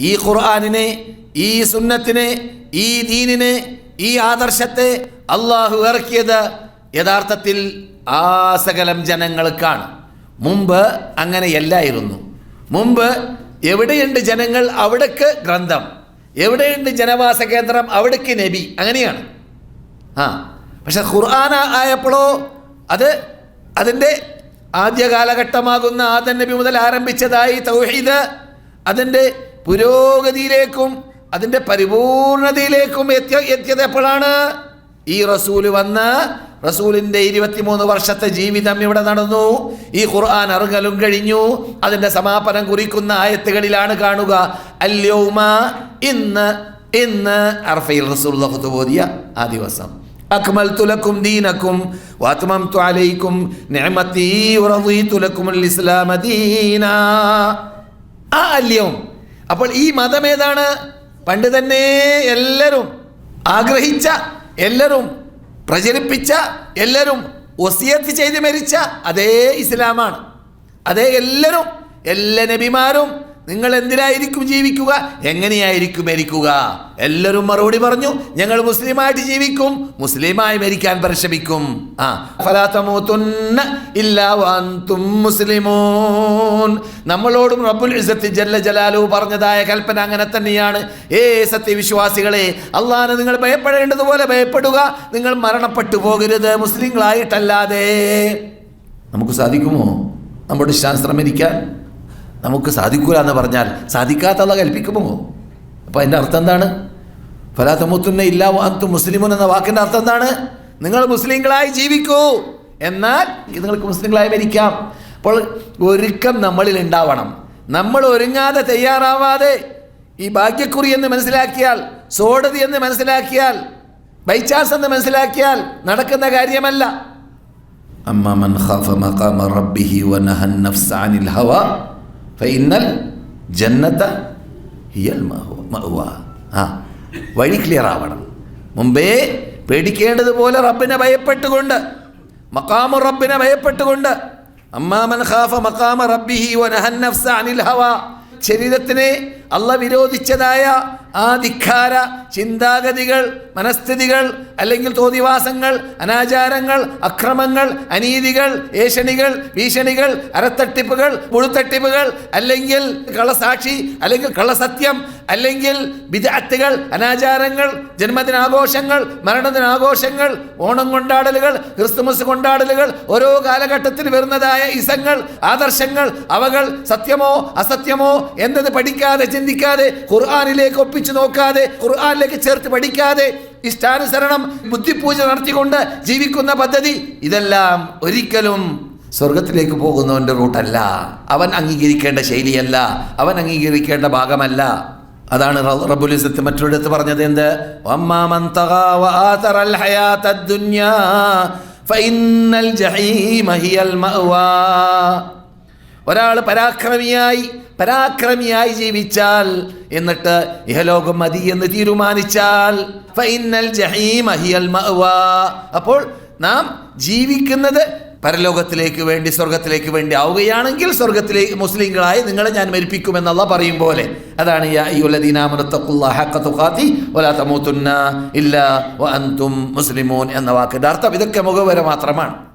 ഈ ഖുർആാനിനെ ഈ സുന്നത്തിനെ ഈ ദീനിനെ ഈ ആദർശത്തെ അള്ളാഹു ഇറക്കിയത് യഥാർത്ഥത്തിൽ ആ സകലം ജനങ്ങൾക്കാണ് മുമ്പ് അങ്ങനെയല്ലായിരുന്നു മുമ്പ് എവിടെയുണ്ട് ജനങ്ങൾ? അവിടേക്ക് ഗ്രന്ഥം. എവിടെയുണ്ട് ജനവാസ കേന്ദ്രം? അവിടേക്ക് നബി. അങ്ങനെയാണ്. ആ പക്ഷെ ഖുർആൻ ആയപ്പോഴോ അത് അതിന്റെ ആദ്യ കാലഘട്ടമാകുന്ന ആദൻ നബി മുതൽ ആരംഭിച്ചതായി തൗഹീദ് അതിന്റെ പുരോഗതിയിലേക്കും അതിന്റെ പരിപൂർണതയിലേക്കും എത്തിയ എത്തിയത് എപ്പോഴാണ്? ഈ റസൂൽ വന്ന് റസൂലിന്റെ ഇരുപത്തിമൂന്ന് വർഷത്തെ ജീവിതം ഇവിടെ നടന്നു. ഈ ഖുർആൻ അറുകലും കഴിഞ്ഞു. അതിന്റെ സമാപനം കുറിക്കുന്ന ആയത്തുകളിലാണ് കാണുക. അല്യോമ ഇന്ന് ഇന്ന് അർഫയിൽ റസൂൽ ഓതിയ ആ ദിവസം. അക്മൽ തുലക്കും ദീനക്കും വാത്മം ത്വാലയിക്കും നിഅമതി വറദീതു തുലക്കും അല്യവും അപ്പോൾ ഈ മതം ഏതാണ് പണ്ട് തന്നെ എല്ലാവരും ആഗ്രഹിച്ച എല്ലാവരും പ്രചരിപ്പിച്ച എല്ലാവരും ഒസിയത്ത് ചെയ്ത് മരിച്ച അതേ ഇസ്ലാമാണ്. അതേ എല്ലാവരും എല്ലാ നബിമാരും നിങ്ങൾ എന്തിനായിരിക്കും ജീവിക്കുക? എങ്ങനെയായിരിക്കും മരിക്കുക? എല്ലാവരും മറുപടി പറഞ്ഞു ഞങ്ങൾ മുസ്ലിമായിട്ട് ജീവിക്കും മുസ്ലിമായി മരിക്കാൻ പരിശ്രമിക്കും. ആ ഫലാത്തമൂത്തുന്ന ഇല്ലാവാന്തും മുസ്ലിമോൻ. നമ്മളോടും റബ്ബുൽ ഇസ്സത്ത് ജല്ല ജലാലു പറഞ്ഞതായ കൽപ്പന അങ്ങനെ തന്നെയാണ്. ഏ സത്യവിശ്വാസികളെ അള്ളാഹനെ നിങ്ങൾ ഭയപ്പെടേണ്ടതുപോലെ ഭയപ്പെടുക. നിങ്ങൾ മരണപ്പെട്ടു പോകരുത് മുസ്ലിങ്ങളായിട്ടല്ലാതെ. നമുക്ക് സാധിക്കുമോ? നമ്മുടെ ശാസ്ത്രം മരിക്കാൻ? നമുക്ക് സാധിക്കൂല എന്ന് പറഞ്ഞാൽ സാധിക്കാത്തള്ള കൽപ്പിക്കുമോ? അപ്പോൾ അതിന്റെ അർത്ഥം എന്താണ്? ഫലാത്തമുത്തുന്ന ഇല്ല അന്തു മുസ്ലിമുൻ എന്ന വാക്കിന്റെ അർത്ഥം എന്താണ്? നിങ്ങൾ മുസ്ലിങ്ങളായി ജീവിക്കൂ. എന്നാൽ നിങ്ങൾക്ക് മുസ്ലിങ്ങളായി മരിക്കാം അപ്പോൾ ഒരുക്കം നമ്മളിൽ ഉണ്ടാവണം. നമ്മൾ ഒരുങ്ങാതെ തയ്യാറാവാതെ ഈ ഭാഗ്യക്കുറി എന്ന് മനസ്സിലാക്കിയാൽ സോടതി എന്ന് മനസ്സിലാക്കിയാൽ ബൈചാൻസ് എന്ന് മനസ്സിലാക്കിയാൽ നടക്കുന്ന കാര്യമല്ല. അമ്മ മൻ ഖാഫ മഖാമ റബ്ബിഹി വനഹൻ നഫ്സാനിൽ അനിൽ ഹവ ഇന്നൽ ജന്നത്ത ഹിയൽ ആ വഴി ക്ലിയർ ആവണം. മുമ്പേ പേടിക്കേണ്ടതുപോലെ റബ്ബിനെ ഭയപ്പെട്ടുകൊണ്ട് മക്കാമു റബ്ബിനെ ഭയപ്പെട്ടുകൊണ്ട് അമ്മാമൻ ഖാഫ മക്കാമ റബ്ബിഹി വനഹൻ നഫ്സ അനിൽ ഹവ ശരീരത്തിനെ അള്ള വിരോധിച്ചതായ ആ ധിക്കാര ചിന്താഗതികൾ മനസ്ഥിതികൾ അല്ലെങ്കിൽ തോതിവാസങ്ങൾ അനാചാരങ്ങൾ അക്രമങ്ങൾ അനീതികൾ ഏഷണികൾ ഭീഷണികൾ അരത്തട്ടിപ്പുകൾ മുഴുത്തട്ടിപ്പുകൾ അല്ലെങ്കിൽ കള്ളസാക്ഷി അല്ലെങ്കിൽ കള്ളസത്യം അല്ലെങ്കിൽ വിദഗ്ധകൾ അനാചാരങ്ങൾ ജന്മദിനാഘോഷങ്ങൾ മരണദിനാഘോഷങ്ങൾ ഓണം കൊണ്ടാടലുകൾ ക്രിസ്തുമസ് കൊണ്ടാടലുകൾ ഓരോ കാലഘട്ടത്തിൽ വരുന്നതായ ഇസങ്ങൾ ആദർശങ്ങൾ അവകൾ സത്യമോ അസത്യമോ എന്നത് പഠിക്കാതെ ചിന്തിക്കാതെ ഖുർആാനിലേക്ക് ഒപ്പിച്ചു നോക്കാതെ ഖുർആാനിലേക്ക് ചേർത്ത് പഠിക്കാതെ ഇഷ്ടാനുസരണം ബുദ്ധിപൂജ നടത്തിക്കൊണ്ട് ജീവിക്കുന്ന പദ്ധതി ഇതെല്ലാം ഒരിക്കലും സ്വർഗത്തിലേക്ക് പോകുന്നവന്റെ റൂട്ടല്ല. അവൻ അംഗീകരിക്കേണ്ട ശൈലിയല്ല. അവൻ അംഗീകരിക്കേണ്ട ഭാഗമല്ല. അതാണ് റബുലിസത്ത് മറ്റൊരിടത്ത് പറഞ്ഞത് എന്ത്? ഒരാൾ പരാക്രമിയായി പരാക്രമിയായി ജീവിച്ചാൽ എന്നിട്ട് ഇഹലോകം മതി എന്ന് തീരുമാനിച്ചാൽ. ഫൈനൽ. അപ്പോൾ നാം ജീവിക്കുന്നത് പരലോകത്തിലേക്ക് വേണ്ടി സ്വർഗത്തിലേക്ക് വേണ്ടി ആവുകയാണെങ്കിൽ സ്വർഗത്തിലേക്ക് മുസ്ലിങ്ങളായി നിങ്ങളെ ഞാൻ മരിപ്പിക്കുമെന്നുള്ള പറയും പോലെ. അതാണ് മുസ്ലിമൂൻ എന്ന വാക്കിന്റെ അർത്ഥം ഇതൊക്കെ മുഖവര മാത്രമാണ്.